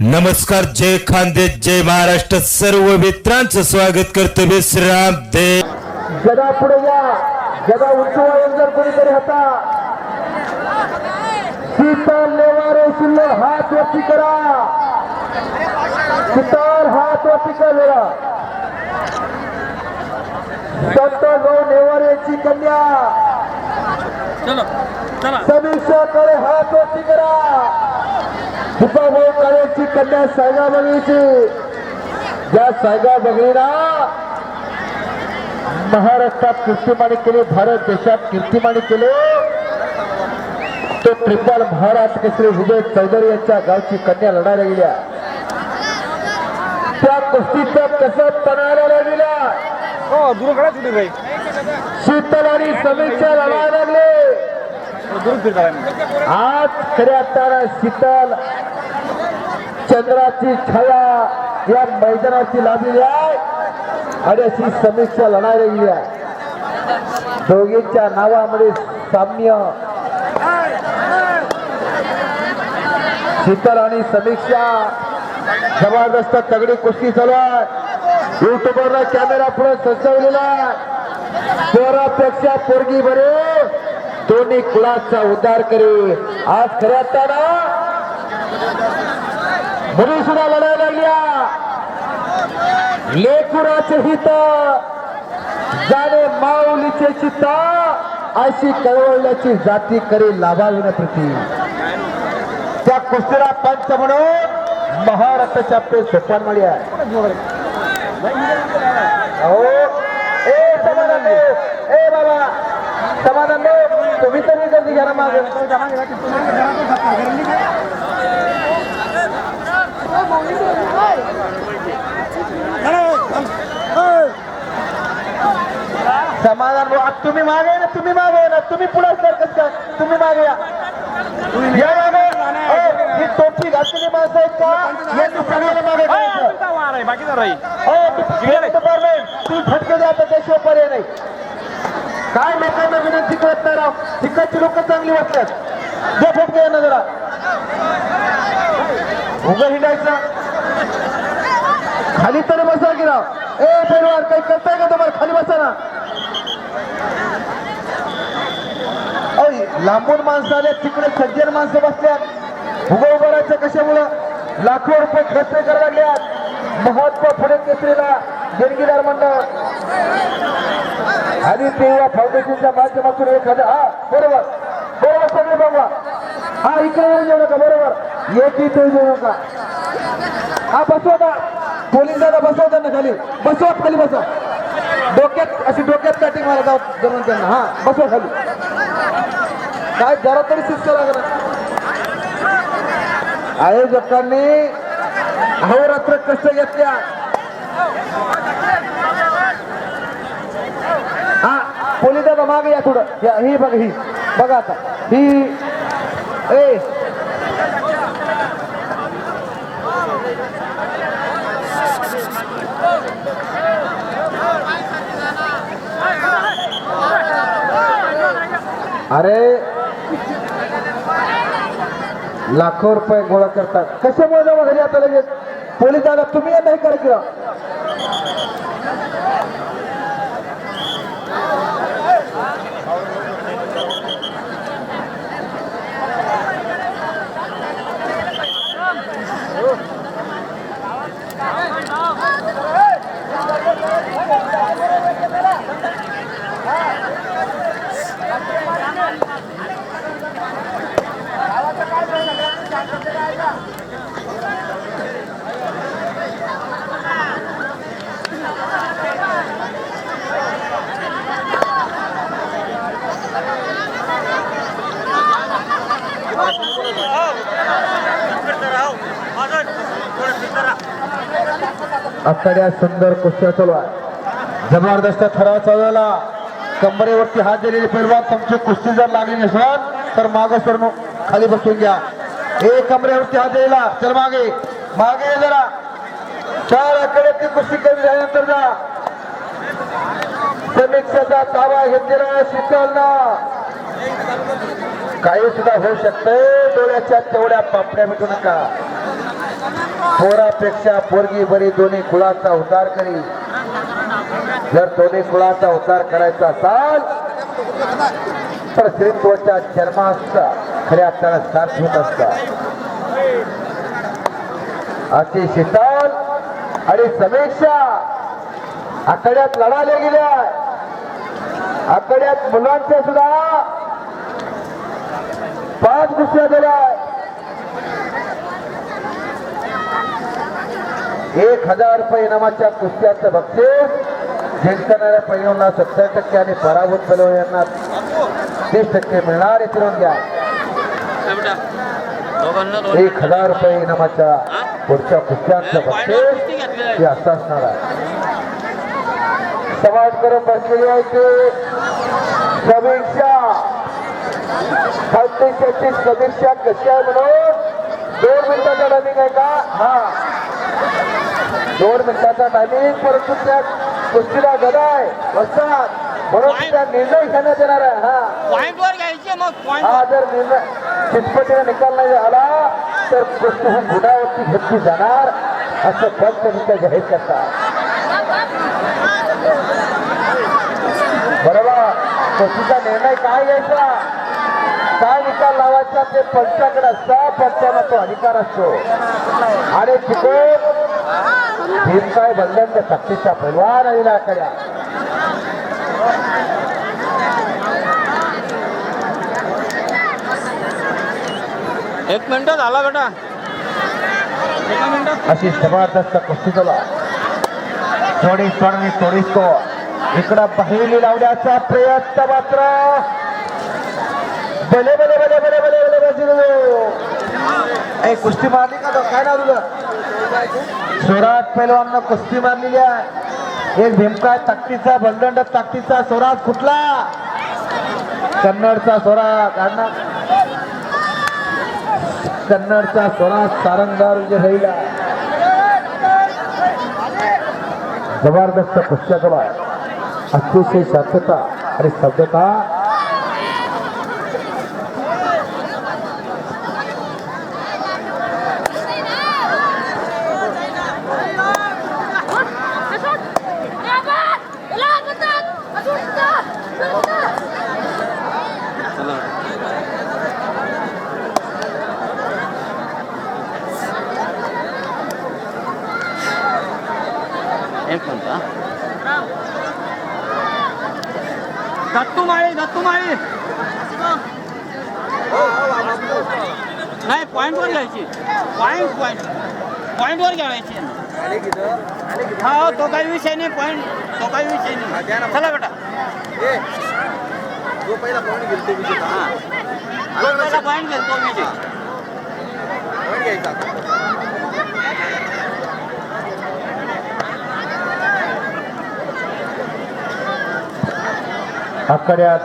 नमस्कार जय खानदे जय महाराष्ट्र. सर्व मित्रांचं स्वागत करतो विश्राम दे जगा पुढे या. जगा उंचवायन जर कोणीतरी होता. शीतल लेवारे शिल्लक हात वरती करा. शीतल हात वरती करा. संत गौ नेवारेची कन्या. समीक्षा करे हात वरती करा. दीपाभाऊ काळेची कन्या सायगा बघीची ज्या सायगा बघीला महाराष्ट्रात कीर्तिमानी केले भारत देशात कीर्तिमानी केले. तो ट्रिपल महाराष्ट्र केसरी विजय चौधरी यांच्या गावची कन्या लढायला गेल्या. त्या कुस्तीचं कसं पणाला गेला हो शीतल आणि समीक्षा लढायला लागले. आज खऱ्या अर्थानं शीतल चंद्राची छाया या मैदानाची लाभलेली आहे. आणि अशी समीक्षा लढायला गेली आहे. दोघींच्या नावामध्ये साम्य. शीतल आणि समीक्षा जबरदस्त तगडी कुस्ती चालू आहे. युट्यूबरला कॅमेरा पुढे सजवलेला आहे. पोरापेक्षा पोरगी बरे. दोन्ही कुळाचा उद्धार करे. आज खऱ्या अर्थानं मुली सुद्धा लढायला लागल्या लेकुराचे हित जाणे माऊलीचे चित्त अशी कळवळल्याची जाती करे लाभाविन प्रती. त्या कुस्तीला पंच म्हणून महाराष्ट्राच्या आपले सोपान माळी आहे. ए बाबा समाधान देव तुम्ही तरी गर्दी घ्या ना मागे समाधान तुम्ही मागे ना तुम्ही मागे ना तुम्ही पुढे सर कसं तुम्ही मागे या. मागे ही टोपी घातलेली माणसं आहेत का? मागे हो, तू- डिपार्टमेंट, तू फटके द्या त्याशिवाय पर्याय नाही. काय लोकांना विनंती करत नाही राव. तिकडची लोक चांगली वाटतात. जे फक्त ना जरा उभं हिंडायचं. खाली तरी बसा की राव. ए पैलवान काही करताय का तुम्हाला खाली बसा ना लांबून माणसं आले तिकडे सज्जन माणसं बसल्यात. उभं उभं राहायचं कशामुळं? लाखो रुपये खर्च करायला लागल्यात. महत्त्व पुढे केसरीला देणगीदार मंडळ. आणि तेव्हा फाउंडेशनच्या माध्यमातून एखादा हा बरोबर. बरोबर सगळे बघा. हा इकडे येऊन येऊ नका बरोबर. एक इथे येऊ नका. हा बसवा ना पोलीस दादा बसवा त्यांना खाली. बसवा खाली बसवा. डोक्यात अशी डोक्यात काठी मारा जाऊ जमून त्यांना. हा बसवा खाली. काय जरा तरी शिस्त लागणार. आयोजकांनी अहोरात्र कष्ट घेतल्या. पोलीस दादा मागे या थोडं या, ही बघा ही. बघा आता. ही ए. अरे. लाखो रुपये गोळा करतात. कशामुळे जमा घरी आता लगेच? पोलीस दादा तुम्ही या नाही कार्यक्रम आखाड्या सुंदर कुस्त्या चालू आहे. जबरदस्त ठराव चालवला कंबरेवरती हात दिलेले पैलवान तुमची कुस्ती जर लागली नसेल तर मागं सरून खाली बसून घ्या. हे कमरेवरती हात दिलेला. चल मागे. मागे जरा. चार आकड्याची कुस्ती कमी झाल्यानंतर जा. समीक्षाचा ताबा घेतलेला शीतलना. काही सुद्धा होऊ शकतंय. डोळ्याच्या तेवढ्या पापड्या मिटू नका. पोरापेक्षा पोरगी बरी दोन्ही कुळाचा उतार करी. जर दोन्ही कुळाचा उतार करायचा असाल तर श्रीत्वाच्या जन्माचा खऱ्या अर्थानं सार्थ होत असता अशी शीतल आणि समीक्षा आकड्यात लढाल्या गेल्या. आकड्यात मुलांच्या सुद्धा पाच गुस्त्या दिल्या एक हजार रुपये इनामाच्या कुस्त्याचं बक्षीस. जिंकणाऱ्या पैलवांना सत्तर टक्के आणि पराभूत पैलवानांना तीस टक्के मिळणार हे फिरून घ्या. एक हजार रुपये इनामाच्या पुढच्या कुस्त्यांचं बक्षीस. हे असं असणार आहे. समाज करून बसलेली आहे ते. समीक्षा. छत्तीस समीक्षा कशी आहे म्हणून? दोन मिनिटाचा टायमिंग आहे का? हा. दोन मिनिटाचा टायमिंग परंतु त्या कुस्तीला गदा आहे. बसतात म्हणून त्या निर्णय घेण्यात येणार आहे. हा. घ्यायचे मग हा जर निर्णय चिटपटीने निकाल नाही आला तर ही गुणावरती घेतली जाणार. असं पंचनित्य जाहीर करतात. बरोबर? कुस्तीचा निर्णय काय घ्यायचा? काय निकाल लावायचा ते पंचाकडे असता पंचाला तो अधिकार असतो. आणि तिकडे भीमकाय बंधनच्या सक्तीचा पैलवान आलेला कड्या एक मिनिट झाला बेटा. एका अशी जबरदस्त कुस्ती तुला थोडी सोडणी थोडीच तो इकडं बहिली लावण्याचा प्रयत्न मात्र बले बले बले बले बले बले बजिलो ए कुस्ती मारली का तो? काय नाव तुझं? स्वराज पैलवान कुस्ती मारलेली आहे. एक भीमका ताकदीचा बंदंड ताकदीचा. स्वराज कुठला? कन्नडचा स्वराज अण्णा कन्नडचा स्वराज सारंगार जे राहिला. जबरदस्त पुस्तक अतिशय शांतता आणि स्तब्धता एक मिनिट हा. दत्तू माळी दत्तू माळी नाही पॉइंट वर घ्यायची पॉइंट पॉइंट पॉइंट वर घ्यायची हा हो, तो काही विषय नाही पॉइंट तो काही विषय नाही. चला बेटा. जो पहिला हा. पहिला घेतो विजय. घ्यायचा.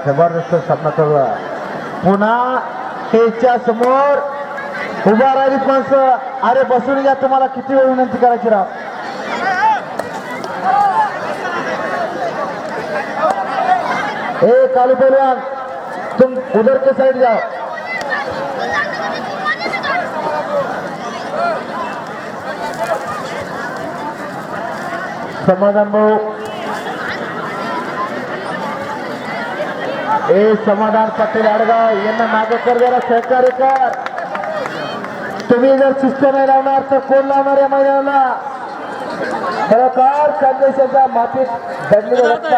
जबरदस्त सामना चालू आहे पुन्हा त्याच्यासमोर उभा राहिलीत माणसं. अरे बसून घ्या तुम्हाला किती वेळ विनंती करायची राव? ए कालू पहलवान तुम उधर के साइड जाओ. समाधान भाऊ. ए समाधान पाटील आडगाव यांना मागे कर जरा सहकार्य कर. तुम्ही जर शिस्त नाही लावणार तर कोण लावणार या मैदानाला? खरोखर संदेशाच्या मातीत दडलेलं रक्त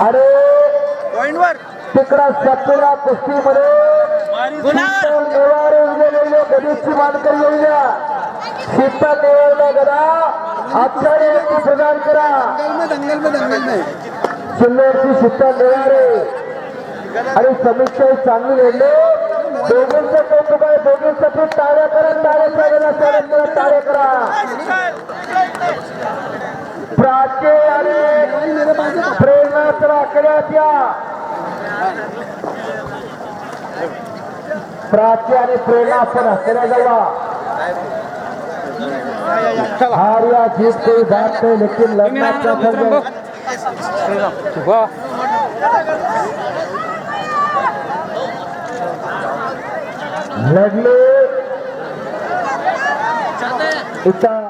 अरे! पॉइंट वर तिकडा सत्तरा कुस्तीमध्ये गणेशची मानकरी गदा आचार्य प्रदान करा. सिल्लोडची शीतल नेवारे. आणि समीक्षा चांगली लढले दोघींचं कौतुक आहे. दोघींसाठी टाळ्या करा टाळ्या करा टाळ्या करा प्राचे आणि प्रेरणा आकड्यात या प्राची आणि प्रेरणा आपण हसण्या जावा. हार या जीत कोई बात नाही लेकिन लग्नाचा क्या लढले इथं